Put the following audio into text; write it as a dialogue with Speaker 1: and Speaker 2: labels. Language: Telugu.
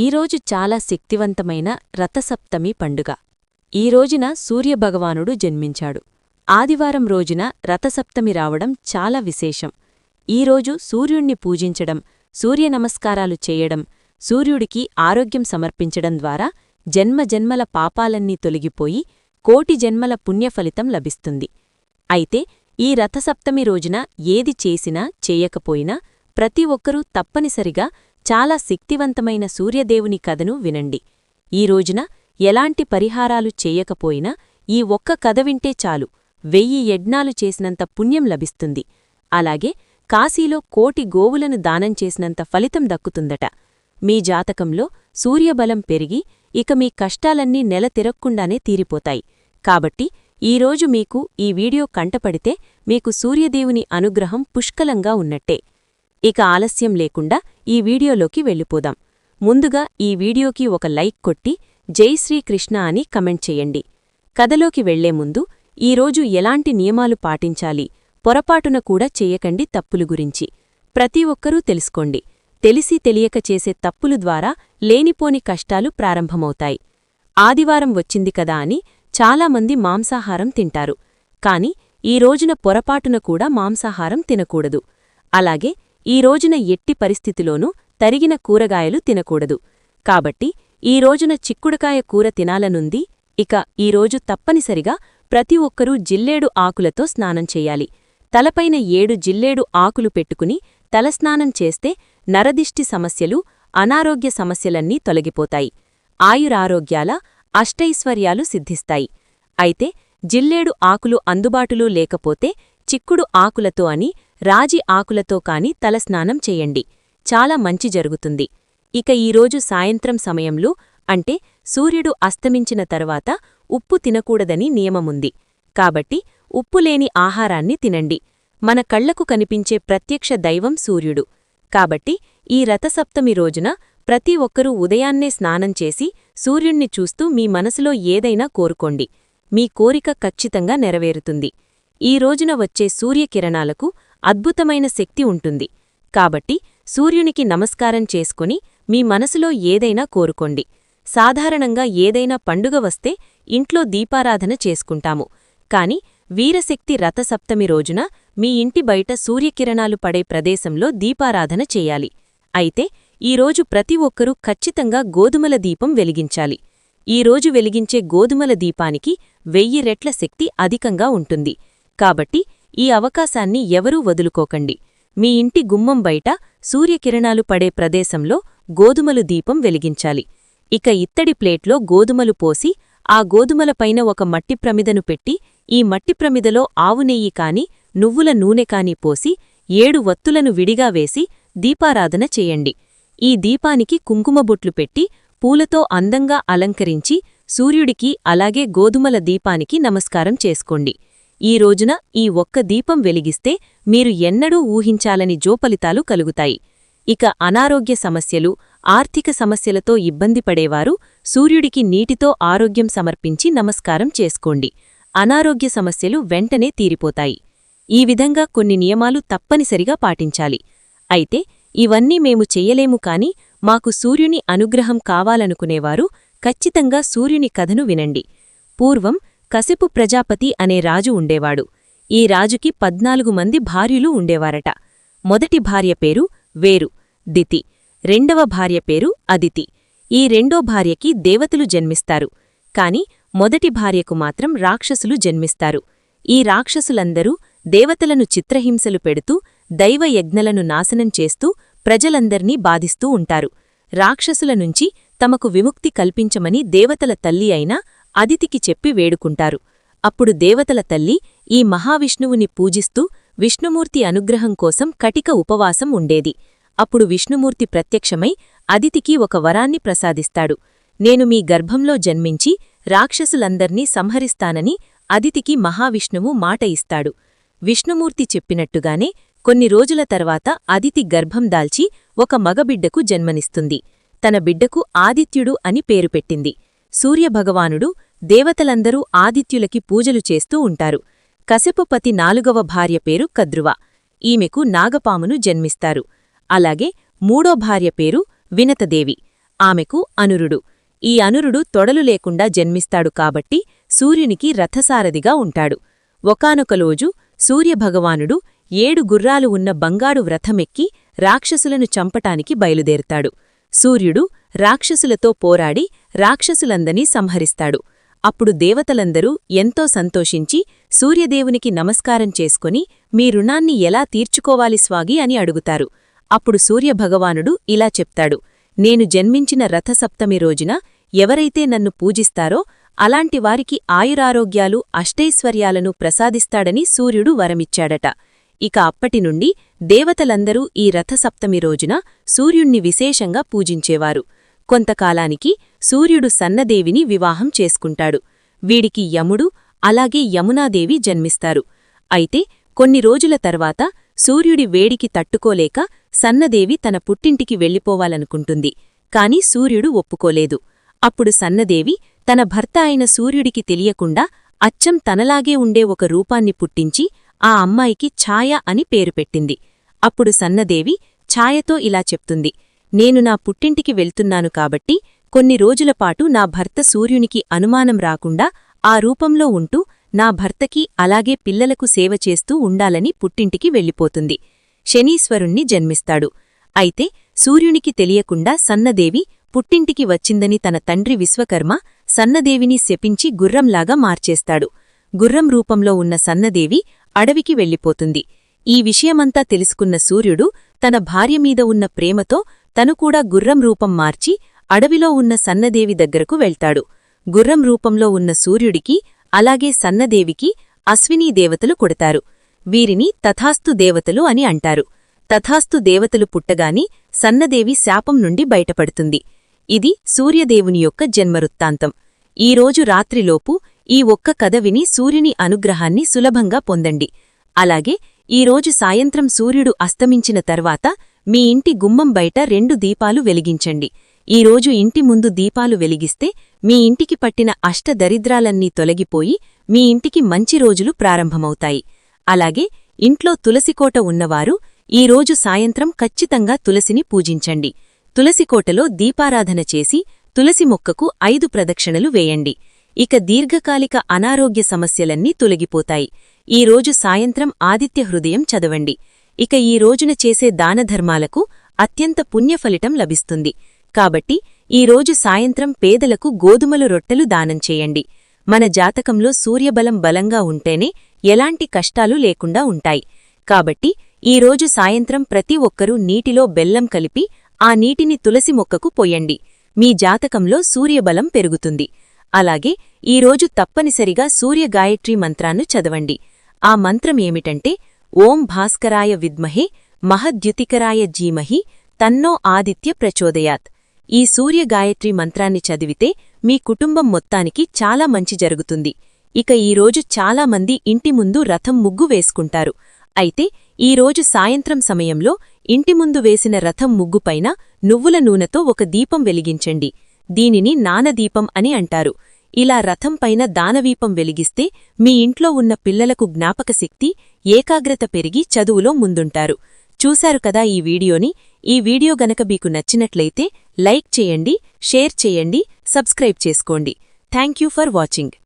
Speaker 1: ఈరోజు చాలా శక్తివంతమైన రథసప్తమి పండుగ. ఈ రోజున సూర్యభగవానుడు జన్మించాడు. ఆదివారం రోజున రథసప్తమి రావడం చాలా విశేషం. ఈరోజు సూర్యుణ్ణి పూజించడం సూర్యనమస్కారాలు చేయడం సూర్యుడికి ఆరోగ్యం సమర్పించడం ద్వారా జన్మజన్మల పాపాలన్నీ తొలగిపోయి కోటి జన్మల పుణ్యఫలితం లభిస్తుంది. అయితే ఈ రథసప్తమి రోజున ఏది చేసినా చేయకపోయినా ప్రతి ఒక్కరూ తప్పనిసరిగా చాలా శక్తివంతమైన సూర్యదేవుని కథను వినండి. ఈ రోజున ఎలాంటి పరిహారాలు చేయకపోయినా ఈ ఒక్క కథ వింటే చాలు. వెయ్యి యజ్ఞాలు చేసినంత పుణ్యం లభిస్తుంది. అలాగే కాశీలో కోటి గోవులను దానం చేసినంత ఫలితం దక్కుతుందట. మీ జాతకంలో సూర్యబలం పెరిగి ఇక మీ కష్టాలన్నీ నెల తిరక్కుండానే తీరిపోతాయి. కాబట్టి ఈరోజు మీకు ఈ వీడియో కంటపడితే మీకు సూర్యదేవుని అనుగ్రహం పుష్కలంగా ఉన్నట్టే. ఇక ఆలస్యం లేకుండా ఈ వీడియోలోకి వెళ్ళిపోదాం. ముందుగా ఈ వీడియోకి ఒక లైక్ కొట్టి జై శ్రీకృష్ణ అని కమెంట్ చేయండి. కథలోకి వెళ్ళే ముందు ఈరోజు ఎలాంటి నియమాలు పాటించాలి? పొరపాటున కూడా చెయ్యకండి తప్పులు గురించి. ప్రతి ఒక్కరూ తెలుసుకోండి. తెలిసి తెలియక చేసే తప్పులు ద్వారా లేనిపోని కష్టాలు ప్రారంభమవుతాయి. ఆదివారం వచ్చింది కదా అని చాలామంది మాంసాహారం తింటారు. కాని ఈ రోజున పొరపాటున కూడా మాంసాహారం తినకూడదు. అలాగే ఈ రోజున ఎట్టి పరిస్థితిలోనూ తరిగిన కూరగాయలు తినకూడదు. కాబట్టి ఈ రోజున చిక్కుడుకాయ కూర తినాలనుంది ఇక ఈరోజు తప్పనిసరిగా ప్రతి ఒక్కరూ జిల్లేడు ఆకులతో స్నానం చేయాలి. తలపైన ఏడు జిల్లేడు ఆకులు పెట్టుకుని తలస్నానం చేస్తే నరదిష్టి సమస్యలు అనారోగ్య సమస్యలన్నీ తొలగిపోతాయి. ఆయురారోగ్యాల అష్టైశ్వర్యాలు సిద్ధిస్తాయి. అయితే జిల్లేడు ఆకులు అందుబాటులో లేకపోతే చిక్కుడు ఆకులతో అని రాజి ఆకులతో కాని తలస్నానం చేయండి. చాలా మంచి జరుగుతుంది. ఇక ఈరోజు సాయంత్రం సమయంలో అంటే సూర్యుడు అస్తమించిన తర్వాత ఉప్పు తినకూడదని నియమముంది. కాబట్టి ఉప్పులేని ఆహారాన్ని తినండి. మన కళ్ళకు కనిపించే ప్రత్యక్ష దైవం సూర్యుడు. కాబట్టి ఈ రథసప్తమి రోజున ప్రతి ఒక్కరూ ఉదయాన్నే స్నానం చేసి సూర్యుణ్ణి చూస్తూ మీ మనసులో ఏదైనా కోరుకోండి. మీ కోరిక ఖచ్చితంగా నెరవేరుతుంది. ఈ రోజున వచ్చే సూర్యకిరణాలకు అద్భుతమైన శక్తి ఉంటుంది. కాబట్టి సూర్యునికి నమస్కారం చేసుకుని మీ మనసులో ఏదైనా కోరుకోండి. సాధారణంగా ఏదైనా పండుగ వస్తే ఇంట్లో దీపారాధన చేసుకుంటాము. కాని వీరశక్తి రథసప్తమి రోజున మీ ఇంటి బయట సూర్యకిరణాలు పడే ప్రదేశంలో దీపారాధన చేయాలి. అయితే ఈరోజు ప్రతి ఒక్కరూ ఖచ్చితంగా గోధుమల దీపం వెలిగించాలి. ఈరోజు వెలిగించే గోధుమల దీపానికి వెయ్యి రెట్ల శక్తి అధికంగా ఉంటుంది. కాబట్టి ఈ అవకాశాన్ని ఎవరూ వదులుకోకండి. మీ ఇంటి గుమ్మం బయట సూర్యకిరణాలు పడే ప్రదేశంలో గోధుమలు దీపం వెలిగించాలి. ఇక ఇత్తడి ప్లేట్లో గోధుమలు పోసి ఆ గోధుమలపైన ఒక మట్టి ప్రమిదను పెట్టి ఈ మట్టి ప్రమిదలో ఆవునెయ్యి కాని నువ్వుల నూనె కాని పోసి ఏడు వత్తులను విడిగా వేసి దీపారాధన చేయండి. ఈ దీపానికి కుంకుమబొట్లు పెట్టి పూలతో అందంగా అలంకరించి సూర్యుడికి అలాగే గోధుమల దీపానికి నమస్కారం చేసుకోండి. ఈ రోజున ఈ ఒక్క దీపం వెలిగిస్తే మీరు ఎన్నడూ ఊహించాలని జోఫలితాలు కలుగుతాయి. ఇక అనారోగ్య సమస్యలు ఆర్థిక సమస్యలతో ఇబ్బంది పడేవారు సూర్యుడికి నీటితో ఆరోగ్యం సమర్పించి నమస్కారం చేసుకోండి. అనారోగ్య సమస్యలు వెంటనే తీరిపోతాయి. ఈ విధంగా కొన్ని నియమాలు తప్పనిసరిగా పాటించాలి. అయితే ఇవన్నీ మేము చెయ్యలేము కాని మాకు సూర్యుని అనుగ్రహం కావాలనుకునేవారు ఖచ్చితంగా సూర్యుని కథను వినండి. పూర్వం కసిపు ప్రజాపతి అనే రాజు ఉండేవాడు. ఈ రాజుకి పద్నాలుగు మంది భార్యలు ఉండేవారట. మొదటి భార్య పేరు వేరు దితి. రెండవ భార్య పేరు అదితి. ఈ రెండో భార్యకి దేవతలు జన్మిస్తారు. కాని మొదటి భార్యకు మాత్రం రాక్షసులు జన్మిస్తారు. ఈ రాక్షసులందరూ దేవతలను చిత్రహింసలు పెడుతూ దైవయజ్ఞలను నాశనం చేస్తూ ప్రజలందర్నీ బాధిస్తూ ఉంటారు. రాక్షసుల నుంచి తమకు విముక్తి కల్పించమని దేవతల తల్లి అయినా అదితికి చెప్పి వేడుకుంటారు. అప్పుడు దేవతల తల్లి ఈ మహావిష్ణువుని పూజిస్తూ విష్ణుమూర్తి అనుగ్రహం కోసం కటిక ఉపవాసం ఉండేది. అప్పుడు విష్ణుమూర్తి ప్రత్యక్షమై అదితికి ఒక వరాన్ని ప్రసాదిస్తాడు. నేను మీ గర్భంలో జన్మించి రాక్షసులందర్నీ సంహరిస్తానని అదితికి మహావిష్ణువు మాట ఇస్తాడు. విష్ణుమూర్తి చెప్పినట్టుగానే కొన్ని రోజుల తర్వాత అదితి గర్భం దాల్చి ఒక మగబిడ్డకు జన్మనిస్తుంది. తన బిడ్డకు ఆదిత్యుడు అని పేరు పెట్టింది. సూర్యభగవానుడు దేవతలందరూ ఆదిత్యులకి పూజలు చేస్తూ ఉంటారు. కశపుపతి నాలుగవ భార్య పేరు కద్రువ. ఈమెకు నాగపామును జన్మిస్తారు. అలాగే మూడో భార్య పేరు వినతదేవి. ఆమెకు అనురుడు. ఈ అనురుడు తొడలు లేకుండా జన్మిస్తాడు కాబట్టి సూర్యునికి రథసారథిగా ఉంటాడు. ఒకానొకలోజు సూర్యభగవానుడు ఏడు గుర్రాలు ఉన్న బంగాడు వ్రథమెక్కి రాక్షసులను చంపటానికి బయలుదేరుతాడు. సూర్యుడు రాక్షసులతో పోరాడి రాక్షసులందనీ సంహరిస్తాడు. అప్పుడు దేవతలందరూ ఎంతో సంతోషించి సూర్యదేవునికి నమస్కారం చేసుకుని మీ రుణాన్ని ఎలా తీర్చుకోవాలి స్వాగి అని అడుగుతారు. అప్పుడు సూర్యభగవానుడు ఇలా చెప్తాడు. నేను జన్మించిన రథసప్తమి రోజున ఎవరైతే నన్ను పూజిస్తారో అలాంటి వారికి ఆయురారోగ్యాలు అష్టైశ్వర్యాలను ప్రసాదిస్తాడని సూర్యుడు వరమిచ్చాడట. ఇక అప్పటినుండి దేవతలందరూ ఈ రథసప్తమి రోజున సూర్యుణ్ణి విశేషంగా పూజించేవారు. కొంతకాలానికి సూర్యుడు సన్నదేవిని వివాహం చేసుకుంటాడు. వీడికి యముడు అలాగే యమునాదేవి జన్మిస్తారు. అయితే కొన్ని రోజుల తర్వాత సూర్యుడి వేడికి తట్టుకోలేక సన్నదేవి తన పుట్టింటికి వెళ్ళిపోవాలనుకుంటుంది. కాని సూర్యుడు ఒప్పుకోలేదు. అప్పుడు సన్నదేవి తన భర్త అయిన సూర్యుడికి తెలియకుండా అచ్చం తనలాగే ఉండే ఒక రూపాన్ని పుట్టించి ఆ అమ్మాయికి ఛాయ అని పేరు పెట్టింది. అప్పుడు సన్నదేవి ఛాయతో ఇలా చెప్తుంది. నేను నా పుట్టింటికి వెళ్తున్నాను కాబట్టి కొన్ని రోజులపాటు నా భర్త సూర్యునికి అనుమానం రాకుండా ఆ రూపంలో ఉంటూ నా భర్తకి అలాగే పిల్లలకు సేవ చేస్తూ ఉండాలని పుట్టింటికి వెళ్ళిపోతుంది. శనీశ్వరుణ్ణి జన్మిస్తాడు. అయితే సూర్యునికి తెలియకుండా సన్నదేవి పుట్టింటికి వచ్చిందని తన తండ్రి విశ్వకర్మ సన్నదేవిని శపించి గుర్రంలాగా మార్చేస్తాడు. గుర్రం రూపంలో ఉన్న సన్నదేవి అడవికి వెళ్ళిపోతుంది. ఈ విషయమంతా తెలుసుకున్న సూర్యుడు తన భార్యమీద ఉన్న ప్రేమతో తను కూడా గుర్రం రూపం మార్చి అడవిలో ఉన్న సన్నదేవి దగ్గరకు వెళ్తాడు. గుర్రం రూపంలో ఉన్న సూర్యుడికి అలాగే సన్నదేవికి అశ్వినీ దేవతలు కొడతారు. వీరిని తథాస్తు దేవతలు అని అంటారు. తథాస్తు దేవతలు పుట్టగాని సన్నదేవి శాపం నుండి బయటపడుతుంది. ఇది సూర్యదేవుని యొక్క జన్మవృత్తాంతం. ఈరోజు రాత్రిలోపు ఈ ఒక్క కథ విని సూర్యుని అనుగ్రహాన్ని సులభంగా పొందండి. అలాగే ఈరోజు సాయంత్రం సూర్యుడు అస్తమించిన తర్వాత మీ ఇంటి గుమ్మం బయట రెండు దీపాలు వెలిగించండి. ఈరోజు ఇంటి ముందు దీపాలు వెలిగిస్తే మీ ఇంటికి పట్టిన అష్టదరిద్రాలన్నీ తొలగిపోయి మీ ఇంటికి మంచి రోజులు ప్రారంభమవుతాయి. అలాగే ఇంట్లో తులసికోట ఉన్నవారు ఈరోజు సాయంత్రం ఖచ్చితంగా తులసిని పూజించండి. తులసికోటలో దీపారాధన చేసి తులసి మొక్కకు ఐదు ప్రదక్షిణలు వేయండి. ఇక దీర్ఘకాలిక అనారోగ్య సమస్యలన్నీ తొలగిపోతాయి. ఈరోజు సాయంత్రం ఆదిత్య హృదయం చదవండి. ఇక ఈ రోజున చేసే దానధర్మాలకు అత్యంత పుణ్యఫలితం లభిస్తుంది. కాబట్టి ఈరోజు సాయంత్రం పేదలకు గోధుమల రొట్టెలు దానం చేయండి. మన జాతకంలో సూర్యబలం బలంగా ఉంటేనే ఎలాంటి కష్టాలు లేకుండా ఉంటాయి. కాబట్టి ఈరోజు సాయంత్రం ప్రతి ఒక్కరూ నీటిలో బెల్లం కలిపి ఆ నీటిని తులసి మొక్కకు పోయండి. మీ జాతకంలో సూర్యబలం పెరుగుతుంది. అలాగే ఈరోజు తప్పనిసరిగా సూర్యగాయత్రీ మంత్రాన్ని చదవండి. ఆ మంత్రం ఏమిటంటే ఓం భాస్కరాయ విద్మహే మహద్యుతికరాయ జీమహి తన్నో ఆదిత్య ప్రచోదయాత్. ఈ సూర్యగాయత్రి మంత్రాన్ని చదివితే మీ కుటుంబం మొత్తానికి చాలా మంచి జరుగుతుంది. ఇక ఈరోజు చాలామంది ఇంటి ముందు రథం ముగ్గు వేసుకుంటారు. అయితే ఈరోజు సాయంత్రం సమయంలో ఇంటి ముందు వేసిన రథం ముగ్గుపైన నువ్వుల నూనెతో ఒక దీపం వెలిగించండి. దీనిని నానదీపం అని అంటారు. ఇలా రథం పైన దానవీపం వెలిగిస్తే మీ ఇంట్లో ఉన్న పిల్లలకు జ్ఞాపకశక్తి ఏకాగ్రత పెరిగి చదువులో ముందుంటారు. చూశారు కదా ఈ వీడియోని? ఈ వీడియో గనక మీకు నచ్చినట్లయితే లైక్ చేయండి షేర్ చేయండి సబ్స్క్రైబ్ చేసుకోండి. Thank for watching.